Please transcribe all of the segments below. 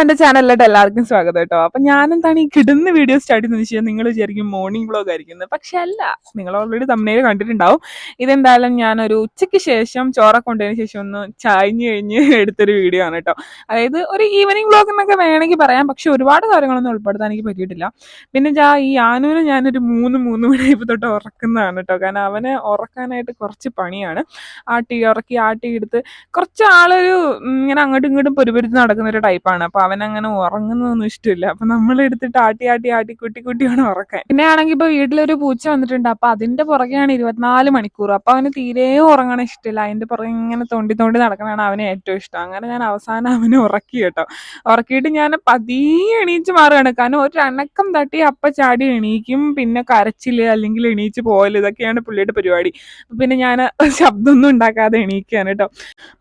എന്റെ ചാനലിലോട്ട് എല്ലാവർക്കും സ്വാഗതം കേട്ടോ. അപ്പൊ ഞാനെന്താണ് ഈ കിടന്ന് വീഡിയോ സ്റ്റാർട്ട് ചെയ്യുന്നത് വെച്ചാൽ നിങ്ങൾ വിചാരിക്കും മോർണിംഗ് വ്ളോഗ് ആയിരിക്കുന്നത്. പക്ഷെ അല്ല നിങ്ങൾ ഓൾറെഡി തമ്മിൽ കണ്ടിട്ടുണ്ടാവും. ഇതെന്തായാലും ഞാനൊരു ഉച്ചയ്ക്ക് ശേഷം ചോറ കൊണ്ടതിന് ശേഷം ഒന്ന് ചായഞ്ഞ് കഴിഞ്ഞ് എടുത്തൊരു വീഡിയോ ആണ് കേട്ടോ. അതായത് ഒരു ഈവനിങ് വ്ളോഗ് എന്നൊക്കെ വേണമെങ്കിൽ പറയാം. പക്ഷെ ഒരുപാട് കാര്യങ്ങളൊന്നും ഉൾപ്പെടുത്താൻ എനിക്ക് പറ്റിയിട്ടില്ല. പിന്നെ ഞാൻ ഈ ആനുവിനെ ഞാനൊരു മൂന്ന് മൂന്ന് മണിയായപ്പോൾ തൊട്ട് ഉറക്കുന്നതാണ് കേട്ടോ. കാരണം അവനെ ഉറക്കാനായിട്ട് കുറച്ച് പണിയാണ്. ആട്ടി ഉറക്കി ആട്ടി എടുത്ത് കുറച്ച് ആളൊരു ഇങ്ങനെ അങ്ങോട്ടും ഇങ്ങോട്ടും പൊരുപൊരുത്ത് നടക്കുന്ന ഒരു ടൈപ്പാണ് അപ്പൊ അവൻ അങ്ങനെ ഉറങ്ങുന്നൊന്നും ഇഷ്ടമില്ല. അപ്പൊ നമ്മൾ എടുത്തിട്ട് ആട്ടി ആട്ടി ആട്ടി കുട്ടി കുട്ടി ഉറക്കാൻ. പിന്നെ ആണെങ്കിൽ ഇപ്പൊ വീട്ടിലൊരു പൂച്ച വന്നിട്ടുണ്ട്. അപ്പൊ അതിന്റെ പുറകെയാണ് ഇരുപത്തിനാല് മണിക്കൂർ. അപ്പൊ അവന് തീരെ ഉറങ്ങണ ഇഷ്ടമില്ല. അതിന്റെ പുറകെ ഇങ്ങനെ തോണ്ടി തോണ്ടി നടക്കണതാണ് അവന് ഏറ്റവും ഇഷ്ടം. അങ്ങനെ ഞാൻ അവസാനം അവനെ ഉറക്കി കേട്ടോ. ഉറക്കിയിട്ട് ഞാൻ പതിയെ എണീച്ച് മാറുകയാണ്. കാരണം ഒരു അണക്കം തട്ടി അപ്പ ചാടി എണീക്കും. പിന്നെ കരച്ചിൽ അല്ലെങ്കിൽ എണീച്ച് പോകൽ ഇതൊക്കെയാണ് പുള്ളിയുടെ പരിപാടി. പിന്നെ ഞാൻ ശബ്ദമൊന്നും ഉണ്ടാക്കാതെ എണീക്കുകയാണ് കേട്ടോ.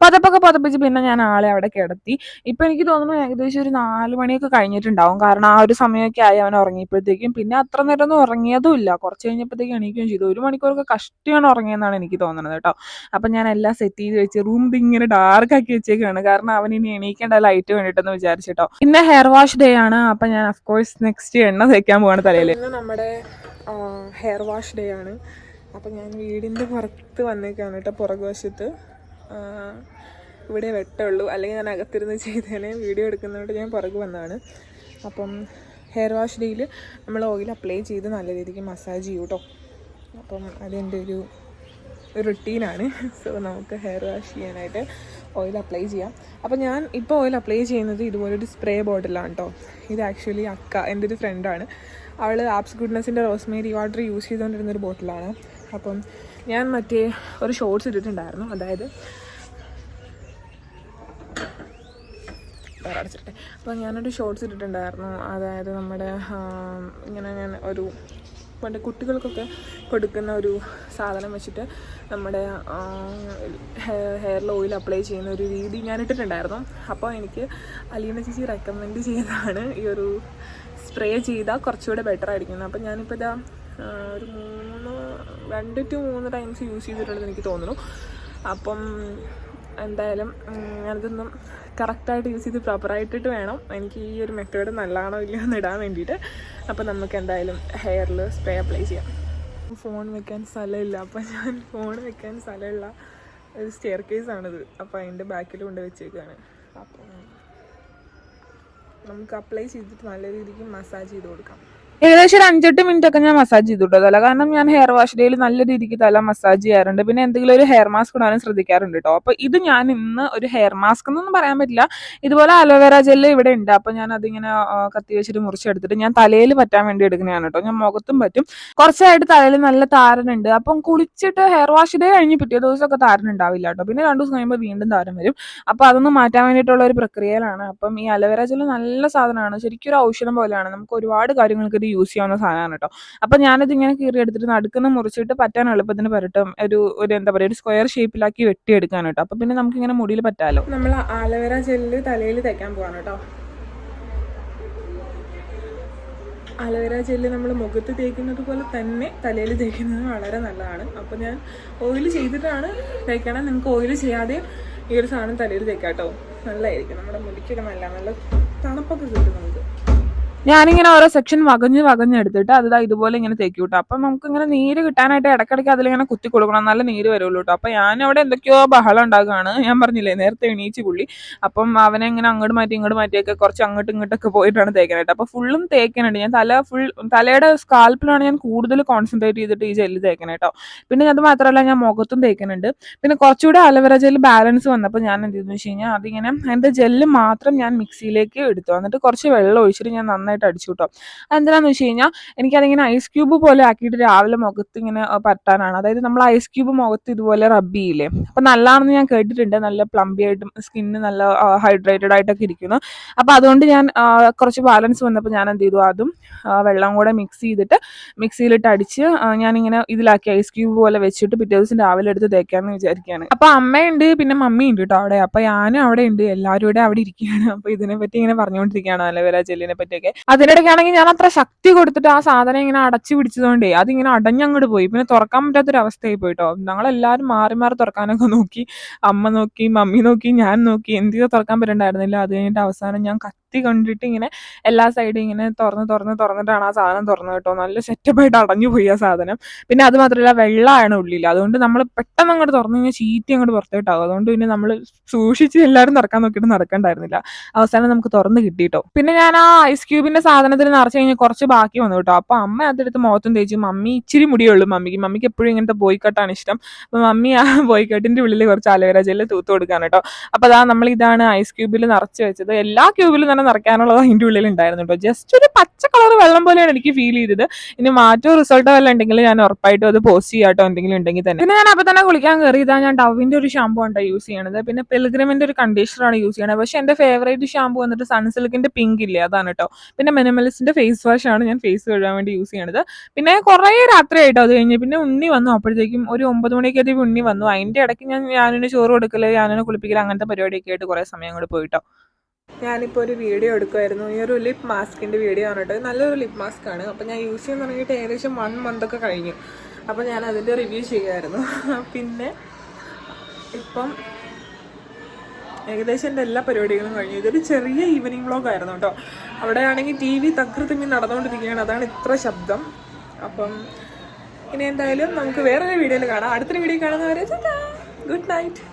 പതപ്പൊക്കെ പതപ്പിച്ച് പിന്നെ ഞാൻ ആളെ അവിടെ കിടത്തി. ഇപ്പൊ എനിക്ക് തോന്നുന്നു ഏകദേശം ഒരു നാല് മണിയൊക്കെ കഴിഞ്ഞിട്ടുണ്ടാവും. കാരണം ആ ഒരു സമയമൊക്കെ ആയി അവൻ ഉറങ്ങിയപ്പോഴത്തേക്കും. പിന്നെ അത്ര നേരം ഒന്നും ഉറങ്ങിയതും ഇല്ല. കുറച്ച് കഴിഞ്ഞപ്പോഴത്തേക്കും എണീക്കുകയും ചെയ്തു. ഒരു മണിക്കൂറൊക്കെ കഷ്ടിയാണ് ഉറങ്ങിയെന്നാണ് എനിക്ക് തോന്നുന്നത് കേട്ടോ. അപ്പൊ ഞാൻ എല്ലാം സെറ്റ് ചെയ്ത് വെച്ച് റൂം ഇങ്ങനെ ഡാർക്ക് ആക്കി വെച്ചേക്കാണ് കാരണം അവൻ ഇനി എണീക്കേണ്ട ലൈറ്റ് വേണ്ടിട്ടെന്ന് വിചാരിച്ചിട്ടോ പിന്നെ ഹെയർ വാഷ് ഡേ ആണ്. അപ്പൊ ഞാൻ അഫ്കോഴ്സ് നെക്സ്റ്റ് എണ്ണ തേക്കാൻ പോവാണ് തലയിൽ നമ്മുടെ ഹെയർ വാഷ് ഡേ ആണ്. അപ്പം ഞാൻ വീടിന്റെ പുറത്ത് വന്നേക്കാണ് കേട്ടോ പുറകുവശത്ത്. ഇവിടെ വെട്ടമുള്ളൂ അല്ലെങ്കിൽ ഞാൻ അകത്തിരുന്ന് ചെയ്തേനെ. വീഡിയോ എടുക്കുന്നതുകൊണ്ട് ഞാൻ പുറകു വന്നതാണ്. അപ്പം ഹെയർ വാഷ് ഡേയിൽ നമ്മൾ ഓയിൽ അപ്ലൈ ചെയ്ത് നല്ല രീതിക്ക് മസാജ് ചെയ്യും കേട്ടോ അപ്പം അതെന്റെ ഒരു റുട്ടീനാണ് സോ നമുക്ക് ഹെയർ വാഷ് ചെയ്യാനായിട്ട് ഓയിൽ അപ്ലൈ ചെയ്യാം. അപ്പോൾ ഞാൻ ഇപ്പോൾ ഓയിൽ അപ്ലൈ ചെയ്യുന്നത് ഇതുപോലൊരു സ്പ്രേ ബോട്ടിലാണ് കേട്ടോ ഇത് ആക്ച്വലി അക്ക എന്റെ ഒരു ഫ്രണ്ടാണ് അവൾ ആപ്സ് ഗുഡ്നസിന്റെ റോസ്മേരി വാട്ടർ യൂസ് ചെയ്തുകൊണ്ടിരുന്നൊരു ബോട്ടിലാണ് അപ്പം ഞാൻ മറ്റേ ഒരു ഷോർട്സ് ഇട്ടിട്ടുണ്ടായിരുന്നു. അതായത് വേറെ അടച്ചിട്ടെ അപ്പോൾ ഞാനൊരു ഷോർട്സ് ഇട്ടിട്ടുണ്ടായിരുന്നു. അതായത് നമ്മുടെ ഇങ്ങനെ ഞാൻ ഒരു പണ്ട് കുട്ടികൾക്കൊക്കെ കൊടുക്കുന്ന ഒരു സാധനം വെച്ചിട്ട് നമ്മുടെ ഹെയറിൽ ഓയിൽ അപ്ലൈ ചെയ്യുന്ന ഒരു രീതി ഞാൻ ഇട്ടിട്ടുണ്ടായിരുന്നു. അപ്പോൾ എനിക്ക് അലീന ചേച്ചി റെക്കമെൻഡ് ചെയ്തതാണ് ഈ ഒരു സ്പ്രേ ചെയ്താൽ കുറച്ചുകൂടെ ബെറ്റർ ആയിരിക്കുന്നത് അപ്പോൾ ഞാനിപ്പോൾ ഇതാ ഒരു മൂന്ന് രണ്ട് ടു മൂന്ന് ടൈംസ് യൂസ് ചെയ്തിട്ടുണ്ടെന്ന് എനിക്ക് തോന്നുന്നു. അപ്പം എന്തായാലും അതൊന്നും കറക്റ്റായിട്ട് യൂസ് ചെയ്ത് പ്രോപ്പറായിട്ടിട്ട് വേണം. എനിക്ക് ഈ ഒരു മെത്തേഡ് നല്ലതാണോ ഇല്ലയോ എന്ന് ഇടാൻ വേണ്ടിയിട്ട്. അപ്പോൾ നമുക്ക് എന്തായാലും ഹെയറിൽ സ്പ്രേ അപ്ലൈ ചെയ്യാം. ഫോൺ വെക്കാൻ സ്ഥലമില്ല. അപ്പോൾ ഞാൻ ഫോൺ വെക്കാൻ സ്ഥലമുള്ള ഒരു സ്റ്റെയർ കേസാണിത് അപ്പോൾ അതിന്റെ ബാക്കിൽ കൊണ്ട് വെച്ചേക്കാണ്. അപ്പം നമുക്ക് അപ്ലൈ ചെയ്തിട്ട് നല്ല രീതിക്ക് മസാജ് ചെയ്ത് കൊടുക്കാം. ഏകദേശം ഒരു അഞ്ചെട്ട് മിനിറ്റ് ഒക്കെ ഞാൻ മസാജ് ചെയ്തിട്ടോ. തല. കാരണം ഞാൻ ഹെയർ വാഷ് ഡേയിൽ നല്ല രീതിക്ക് തല മസാജ് ചെയ്യാറുണ്ട്. പിന്നെ എന്തെങ്കിലും ഒരു ഹെയർ മാസ്ക് ഇടാനും ശ്രദ്ധിക്കാറുണ്ട് കേട്ടോ അപ്പോൾ ഇത് ഞാൻ ഇന്ന് ഒരു ഹെയർ മാസ്ക് എന്നൊന്നും പറയാൻ പറ്റില്ല. ഇതുപോലെ അലോവേറ ജെല്ല് ഇവിടെ ഉണ്ട്. അപ്പോൾ ഞാൻ അതിങ്ങനെ കത്തി വെച്ചിട്ട് മുറിച്ചെടുത്തിട്ട് ഞാൻ തലയിൽ പറ്റാൻ വേണ്ടി എടുക്കുന്നതാണ് കേട്ടോ ഞാൻ മുഖത്തും പറ്റും. കുറച്ചായിട്ട് തലയിൽ നല്ല താരനുണ്ട്. അപ്പം കുളിച്ചിട്ട് ഹെയർ വാഷ് ഡേ കഴിഞ്ഞ് പിറ്റേ ദിവസമൊക്കെ താരൻ ഉണ്ടാവില്ല കേട്ടോ പിന്നെ രണ്ടു ദിവസം കഴിയുമ്പോൾ വീണ്ടും താരം വരും. അപ്പോൾ അതൊന്ന് മാറ്റാൻ വേണ്ടിയിട്ടുള്ള ഒരു പ്രക്രിയയിലാണ്. അപ്പം ഈ അലോവേറ ജെല്ല് നല്ല സാധനമാണ്. ശരിക്കും ഒരു ഔഷധം പോലെയാണ്. നമുക്ക് ഒരുപാട് കാര്യങ്ങൾക്ക് ഇത് യൂസ് ചെയ്യാവുന്ന സാധനമാണ് കേട്ടോ. അപ്പം ഞാനത് ഇങ്ങനെ കീറി എടുത്തിട്ട് നടുക്കുന്ന മുറിച്ചിട്ട് പറ്റാൻ എളുപ്പത്തിന് പരട്ടും ഒരു ഒരു എന്താ പറയുക ഒരു സ്ക്വയർ ഷേപ്പിലാക്കി വെട്ടിയെടുക്കാൻ കേട്ടോ. അപ്പം പിന്നെ നമുക്ക് ഇങ്ങനെ മുടിയിൽ പറ്റാലോ. നമ്മൾ ആലവേര ജെല്ല് തലയിൽ തേക്കാൻ പോവാണ് കേട്ടോ. അലോവേര ജെല്ല് നമ്മൾ മുഖത്ത് തേക്കുന്നത് പോലെ തന്നെ തലയിൽ തേക്കുന്നത് വളരെ നല്ലതാണ്. അപ്പോൾ ഞാൻ ഓയിൽ ചെയ്തിട്ടാണ് തേക്കണം. നിങ്ങൾക്ക് ഓയിൽ ചെയ്യാതെ ഈ ഒരു സാധനം തലയിൽ തേക്കാം കേട്ടോ നല്ലതായിരിക്കും നമ്മുടെ മുടിക്കൊക്കെ നല്ല നല്ല തണുപ്പൊക്കെ കിട്ടും നമുക്ക്. ഞാനിങ്ങനെ ഓരോ സെക്ഷൻ വകഞ്ഞ് വകഞ്ഞെടുത്തിട്ട് അത് ഇതുപോലെ ഇങ്ങനെ തേക്കും കേട്ടോ അപ്പം നമുക്ക് ഇങ്ങനെ നീര് കിട്ടാനായിട്ട് ഇടയ്ക്കിടയ്ക്ക് അതിലിങ്ങനെ കുത്തി കൊടുക്കണം. നല്ല നീര് വരുള്ളൂ കേട്ടോ അപ്പം ഞാൻ അവിടെ എന്തൊക്കെയോ ബഹളം ഉണ്ടാക്കുകയാണ്. ഞാൻ പറഞ്ഞില്ലേ നേരത്തെ എണീച്ച് പുള്ളി. അപ്പം അവനെ ഇങ്ങനെ അങ്ങോട്ട് മാറ്റി ഇങ്ങോട്ട് മാറ്റിയൊക്കെ കുറച്ച് അങ്ങോട്ടും ഇങ്ങോട്ടൊക്കെ പോയിട്ടാണ് തേക്കാനായിട്ട് അപ്പോൾ ഫുള്ളും തേക്കാനുണ്ട് ഞാൻ തല ഫുൾ തലയുടെ സ്കാൽപ്പിലാണ് ഞാൻ കൂടുതൽ കോൺസെൻട്രേറ്റ് ചെയ്തിട്ട് ഈ ജെല്ല് തേക്കാനായിട്ടോ പിന്നെ അത് മാത്രമല്ല ഞാൻ മുഖത്തും തേക്കുന്നുണ്ട് പിന്നെ കുറച്ചുകൂടെ അലവര ജെല്ല് ബാലൻസ് വന്നപ്പോൾ ഞാൻ എന്ത് ചെയ്തെന്ന് വെച്ച് കഴിഞ്ഞാൽ അതിങ്ങനെ അതിന്റെ ജെല്ല് മാത്രം ഞാൻ മിക്സിയിലേക്ക് എടുത്തു. എന്നിട്ട് കുറച്ച് വെള്ളം ഒഴിച്ചിട്ട് ഞാൻ നന്നായിട്ട് അടിച്ചു കേട്ടോ അതെന്തിനാന്ന് വെച്ച് കഴിഞ്ഞാൽ എനിക്കതിങ്ങനെ ഐസ് ക്യൂബ് പോലെ ആക്കിയിട്ട് രാവിലെ മുഖത്ത് ഇങ്ങനെ പറ്റാനാണ് അതായത് നമ്മൾ ഐസ് ക്യൂബ് മുഖത്ത് ഇതുപോലെ റബ്ബ് ചെയ്യില്ലേ? അപ്പം നല്ലതാണെന്ന് ഞാൻ കേട്ടിട്ടുണ്ട്. നല്ല പ്ലംബി ആയിട്ടും സ്കിന്ന് നല്ല ഹൈഡ്രേറ്റഡ് ആയിട്ടൊക്കെ ഇരിക്കുന്നു. അപ്പം അതുകൊണ്ട് ഞാൻ കുറച്ച് ബാലൻസ് വന്നപ്പോൾ ഞാൻ എന്ത് ചെയ്തു? അതും വെള്ളം കൂടെ മിക്സ് ചെയ്തിട്ട് മിക്സിയിലിട്ട് അടിച്ച് ഞാനിങ്ങനെ ഇതിലാക്കി ഐസ് ക്യൂബ് പോലെ വെച്ചിട്ട് പിറ്റേ ദിവസം രാവിലെ എടുത്ത് തേക്കാമെന്ന് വിചാരിക്കുകയാണ് അപ്പോൾ അമ്മയുണ്ട് പിന്നെ മമ്മി ഉണ്ട് കേട്ടോ അവിടെ. അപ്പോൾ ഞാനും അവിടെ ഉണ്ട്. എല്ലാവരും കൂടെ അവിടെ ഇരിക്കുകയാണ്. അപ്പോൾ ഇതിനെപ്പറ്റി ഇങ്ങനെ പറഞ്ഞുകൊണ്ടിരിക്കുകയാണ്. അലവേല ജെല്ലിനെ പറ്റിയൊക്കെ അതിനിടയ്ക്കാണെങ്കിൽ ഞാൻ അത്ര ശക്തി കൊടുത്തിട്ട് ആ സാധനം ഇങ്ങനെ അടച്ചു പിടിച്ചതുകൊണ്ടേ അതിങ്ങനെ അടഞ്ഞങ്ങോട്ട് പോയി. പിന്നെ തുറക്കാൻ പറ്റാത്തൊരവസ്ഥയായി പോയിട്ടോ ഞങ്ങളെല്ലാവരും മാറി മാറി തുറക്കാനൊക്കെ നോക്കി. അമ്മ നോക്കി മമ്മി നോക്കി ഞാൻ നോക്കി. എന്തിയോ തുറക്കാൻ പറ്റണ്ടായിരുന്നില്ല. അത് കഴിഞ്ഞിട്ട് അവസാനം ഞാൻ കത്തി കണ്ടിട്ട് ഇങ്ങനെ എല്ലാ സൈഡും ഇങ്ങനെ തുറന്ന് തുറന്ന് തുറന്നിട്ടാണ് ആ സാധനം തുറന്നു കേട്ടോ. നല്ല സെറ്റപ്പായിട്ട് അടഞ്ഞു പോയി ആ സാധനം. പിന്നെ അത് മാത്രമല്ല വെള്ളമാണ് ഉള്ളിൽ അതുകൊണ്ട് നമ്മൾ പെട്ടെന്ന് അങ്ങോട്ട് തുറന്നു കഴിഞ്ഞാൽ ചീറ്റി അങ്ങോട്ട് പുറത്തോട്ടാകും അതുകൊണ്ട് പിന്നെ നമ്മൾ സൂക്ഷിച്ച് എല്ലാവരും തുറക്കാൻ നോക്കിയിട്ട് നടക്കണ്ടായിരുന്നില്ല. അവസാനം നമുക്ക് തുറന്ന് കിട്ടിയിട്ടോ പിന്നെ ഞാൻ ആ ഐസ് ക്യൂബിന്റെ സാധനത്തിൽ നിറച്ച് കഴിഞ്ഞാൽ കുറച്ച് ബാക്കി വന്നു കേട്ടോ. അപ്പൊ അമ്മ അതെടുത്ത് മുഖത്തും തേച്ച് മമ്മി ഇച്ചിരി മുടിയുള്ളൂ മമ്മിക്ക്. മമ്മിക്ക് എപ്പോഴും ഇങ്ങനത്തെ ബോയ്ക്കട്ടാണ് ഇഷ്ടം. അപ്പൊ മമ്മി ആ ബോയ്ക്കട്ടിന്റെ ഉള്ളിൽ കുറച്ച് അലോവേര തൂത്ത് കൊടുക്കാൻ കേട്ടോ. അപ്പൊ അതാ നമ്മൾ ഇതാണ് ഐസ് ക്യൂബിൽ നിറച്ച് വെച്ചത്. എല്ലാ ക്യൂബിലും തന്നെ നിറയ്ക്കാനുള്ളത് അതിന്റെ ഉള്ളിൽ ഉണ്ടായിരുന്നു കേട്ടോ. ജസ്റ്റ് ഒരു പച്ച കളർ വെള്ളം പോലെയാണ് എനിക്ക് ഫീൽ ചെയ്തത്. ഇനി മാറ്റോ റിസൾട്ടോ വല്ല ഉണ്ടെങ്കിൽ ഞാൻ ഉറപ്പായിട്ടും അത് പോസ്റ്റ് ചെയ്യാട്ടോ എന്തെങ്കിലും ഉണ്ടെങ്കിൽ തന്നെ. പിന്നെ ഞാൻ അപ്പോൾ തന്നെ കുളിക്കാൻ കയറി ഇതാ ഞാൻ ഡവിന്റെ ഒരു ഷാമ്പു ആണ് യൂസ് ചെയ്യണത്. പിന്നെ പിൽഗ്രിമിന്റെ ഒരു കണ്ടീഷണറാണ് യൂസ് ചെയ്യണത്. പക്ഷേ എന്റെ ഫേവറേറ്റ് ഷാമ്പു വന്നിട്ട് സൺസിൽക്കിന്റെ പിങ്ക് ഇല്ലേ? അതാണ് കേട്ടോ പിന്നെ മിനിമലിസ്റ്റിന്റെ ഫേസ് വാഷ് ആണ് ഞാൻ ഫേസ് കഴുകാൻ വേണ്ടി യൂസ് ചെയ്യണത്. പിന്നെ കുറേ രാത്രിയായിട്ടോ അത് കഴിഞ്ഞ്. പിന്നെ ഉണ്ണി വന്നു അപ്പോഴത്തേക്കും ഒരു ഒമ്പത് മണിക്ക് അധികം ഉണ്ണി വന്നു. അതിന്റെ ഇടയ്ക്ക് ഞാൻ ഞാനിന് ചോറ് കൊടുക്കൽ ഞാനിനെ കുളിപ്പിക്കൽ അങ്ങനത്തെ പരിപാടിയൊക്കെ ആയിട്ട് കുറേ സമയം കൂടെ പോയിട്ടോ ഞാനിപ്പോൾ ഒരു വീഡിയോ എടുക്കുമായിരുന്നു ഈ ഒരു ലിപ് മാസ്കിന്റെ വീഡിയോ ആണ് കേട്ടോ നല്ലൊരു ലിപ് മാസ്ക് ആണ്. അപ്പോൾ ഞാൻ യൂസ് ചെയ്യാൻ തുടങ്ങിയിട്ട് ഏകദേശം വൺ മന്തൊക്കെ കഴിഞ്ഞു. അപ്പോൾ ഞാൻ അതിന്റെ റിവ്യൂ ചെയ്യുമായിരുന്നു പിന്നെ ഇപ്പം ഏകദേശം എന്റെ എല്ലാ പരിപാടികളും കഴിഞ്ഞു. ഇതൊരു ചെറിയ ഈവനിങ് വ്ളോഗ് ആയിരുന്നു കേട്ടോ. അവിടെ ആണെങ്കിൽ ടി വി തകൃതിമി നടന്നുകൊണ്ടിരിക്കുകയാണ്. അതാണ് ഇത്ര ശബ്ദം. അപ്പം ഇനി എന്തായാലും നമുക്ക് വേറൊരു വീഡിയോയിൽ കാണാം. അടുത്തൊരു വീഡിയോ കാണുന്നവരെ ഗുഡ് നൈറ്റ്